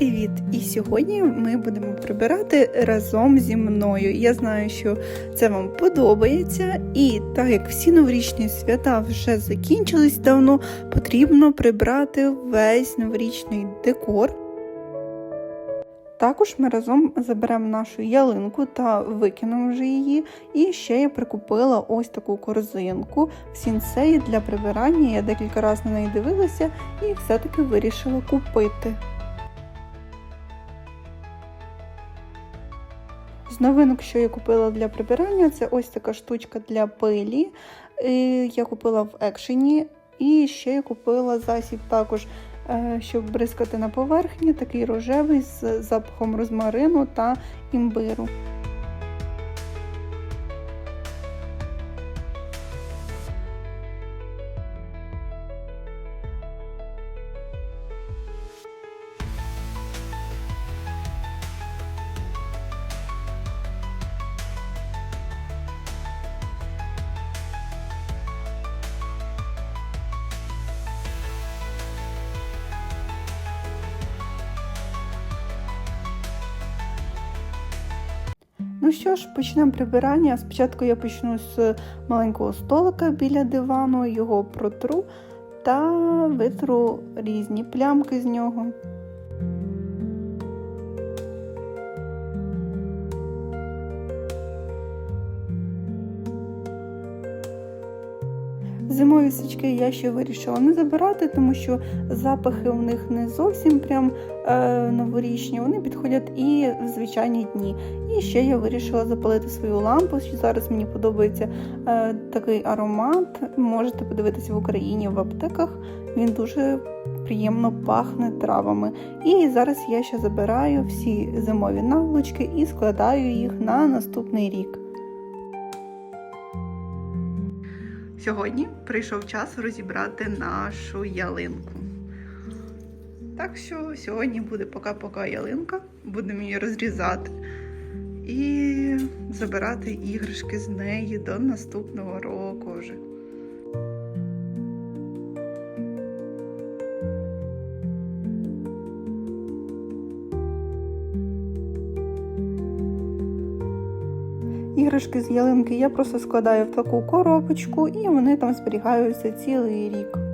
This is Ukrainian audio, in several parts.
привіт! І сьогодні ми будемо прибирати разом зі мною. Я знаю, що це вам подобається, і так як всі новорічні свята вже закінчились давно, потрібно прибрати весь новорічний декор. Також ми разом заберемо нашу ялинку та викинемо вже її. І ще я прикупила ось таку корзинку в сінсеї для прибирання. Я декілька разів на неї дивилася і все-таки вирішила купити. Новинок, що я купила для прибирання, це ось така штучка для пилі. Е, Я купила в екшені. І ще я купила засіб також, е, щоб бризкати на поверхні, такий рожевий з запахом розмарину та імбиру. Ну що ж, почнемо прибирання. Спочатку я почну з маленького столика біля дивану, його протру та витру різні плямки з нього. Зимові свічки я ще вирішила не забирати, тому що запахи в них не зовсім прям е, новорічні, вони підходять і в звичайні дні. І ще я вирішила запалити свою лампу. що Зараз мені подобається е, такий аромат. Можете подивитися в Україні в аптеках. Він дуже приємно пахне травами. І зараз я ще забираю всі зимові наволочки і складаю їх на наступний рік. Сьогодні прийшов час розібрати нашу ялинку. Так що сьогодні буде пока-пока ялинка, будемо її розрізати і забирати іграшки з неї до наступного року вже. Іграшки з ялинки я просто складаю в таку коробочку і вони там зберігаються цілий рік.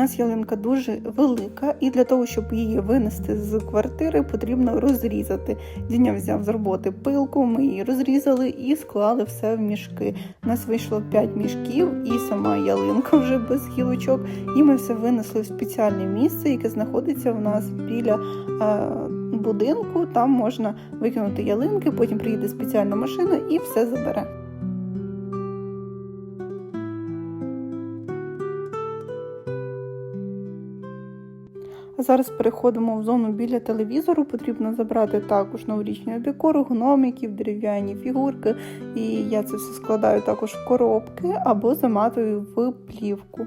У нас ялинка дуже велика, і для того, щоб її винести з квартири, потрібно розрізати. Діня взяв з роботи пилку, ми її розрізали і склали все в мішки. У нас вийшло 5 мішків і сама ялинка вже без гілочок. І ми все винесли в спеціальне місце, яке знаходиться в нас біля будинку. Там можна викинути ялинки, потім приїде спеціальна машина і все забере. Зараз переходимо в зону біля телевізору. Потрібно забрати також новорічний декор, гномиків, дерев'яні фігурки. І я це все складаю також в коробки або заматую в плівку.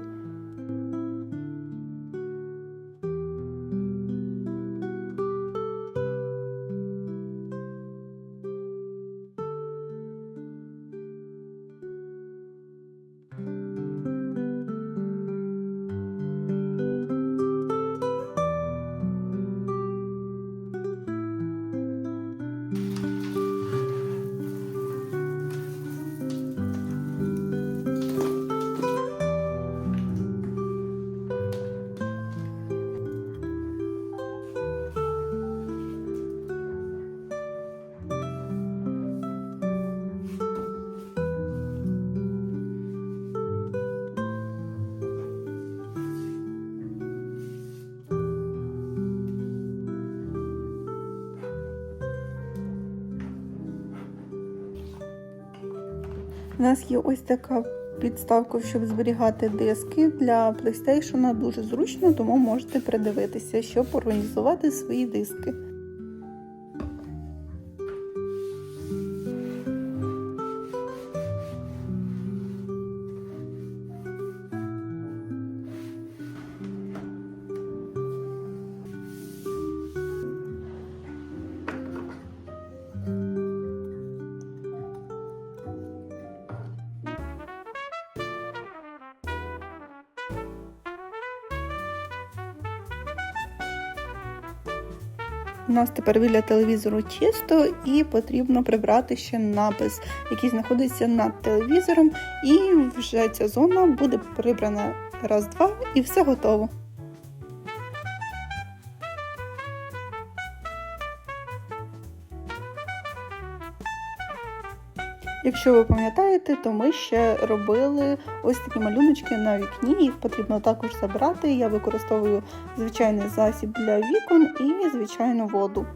У нас є ось така підставка, щоб зберігати диски для PlayStation. Дуже зручно, тому можете придивитися, щоб організувати свої диски. Нас тепер біля телевізору чисто і потрібно прибрати ще напис, який знаходиться над телевізором, і вже ця зона буде прибрана раз-два і все готово. Якщо ви пам'ятаєте, то ми ще робили ось такі малюночки на вікні. Їх потрібно також забрати. Я використовую звичайний засіб для вікон і звичайну воду.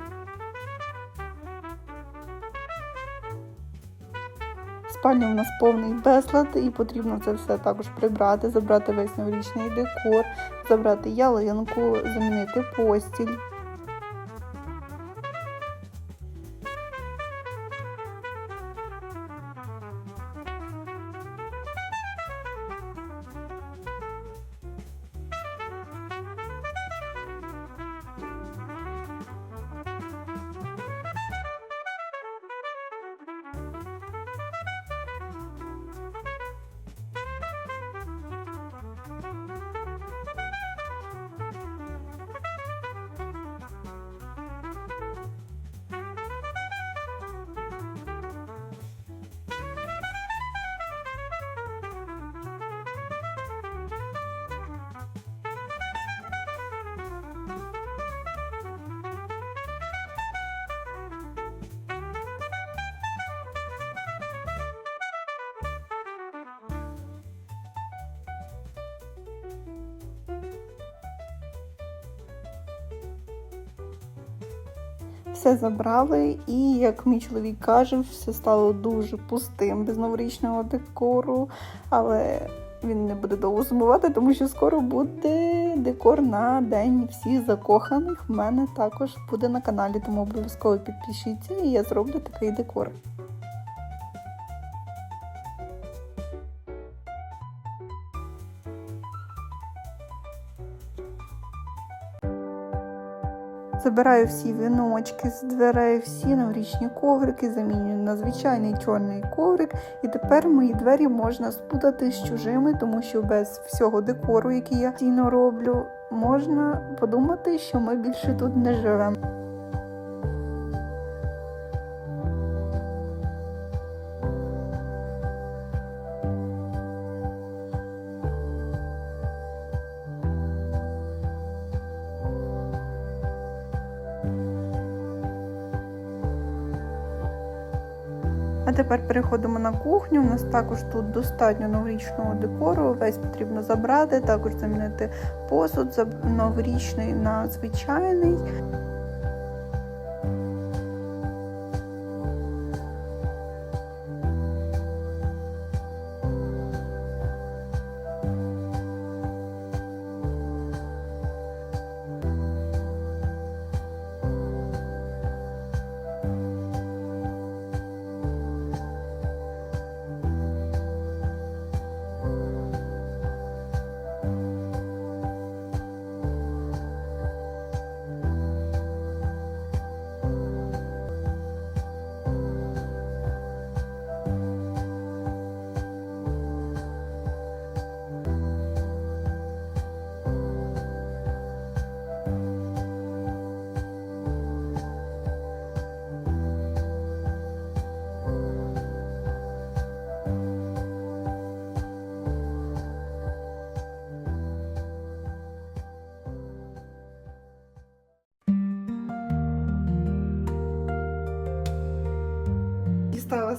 Спальня у нас повний безлад, і потрібно це все також прибрати, забрати весь новорічний декор, забрати ялинку, замінити постіль. Все забрали, і як мій чоловік каже, все стало дуже пустим без новорічного декору. Але він не буде довго сумувати, тому що скоро буде декор на день всіх закоханих. В мене також буде на каналі, тому обов'язково підпишіться, і я зроблю такий декор. Забираю всі віночки з дверей, всі новорічні коврики, замінюю на звичайний чорний коврик. І тепер мої двері можна спутати з чужими, тому що без всього декору, який я постійно роблю, можна подумати, що ми більше тут не живемо. А тепер переходимо на кухню. У нас також тут достатньо новорічного декору. Весь потрібно забрати, також замінити посуд новорічний на звичайний.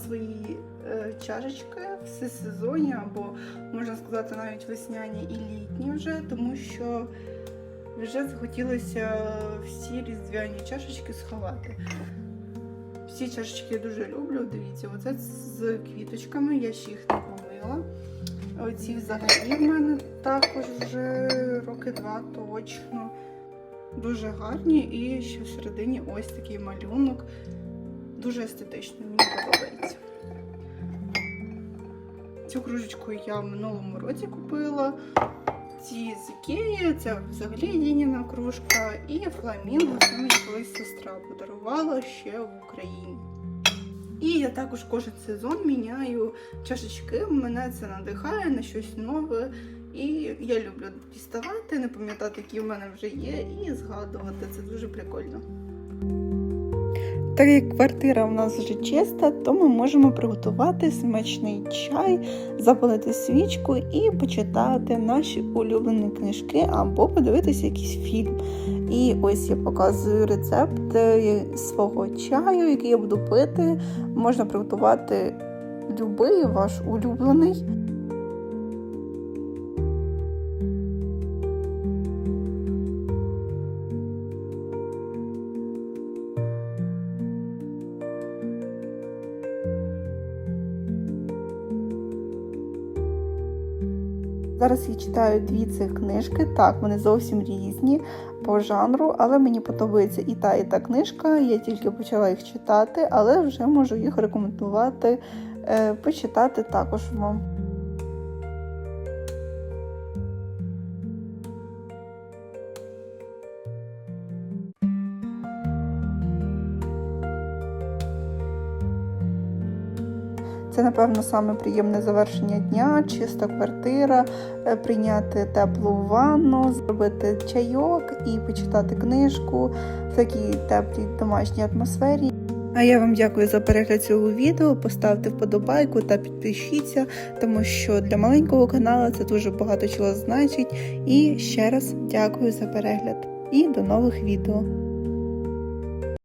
Свої е, чашечки все сезонні, або можна сказати навіть весняні і літні вже, тому що вже захотілося всі різдвяні чашечки сховати. Всі чашечки я дуже люблю. Дивіться, оце з квіточками, я ще їх не помила. Оці взагалі в мене також вже роки два точно. Дуже гарні і ще всередині ось такий малюнок. Дуже естетично, мені подобається. Цю кружечку я в минулому році купила. Ці з Ікеї, це взагалі Дініна кружка. І фламінго це мені колись сестра подарувала ще в Україні. І я також кожен сезон міняю чашечки. Мене це надихає на щось нове. І я люблю діставати, не пам'ятати, які в мене вже є, і згадувати. Це дуже прикольно. Так як квартира в нас вже чиста, то ми можемо приготувати смачний чай, запалити свічку і почитати наші улюблені книжки або подивитися якийсь фільм. І ось я показую рецепт е, свого чаю, який я буду пити. Можна приготувати будь-який ваш улюблений. Зараз я читаю дві цих книжки. Так, вони зовсім різні по жанру, але мені подобається і та, і та книжка. Я тільки почала їх читати, але вже можу їх рекомендувати е, почитати також вам. Це, напевно, саме приємне завершення дня, чиста квартира, е, прийняти теплу ванну, зробити чайок і почитати книжку в такій теплій домашній атмосфері. А я вам дякую за перегляд цього відео. Поставте вподобайку та підпишіться, тому що для маленького каналу це дуже багато чого значить. І ще раз дякую за перегляд і до нових відео.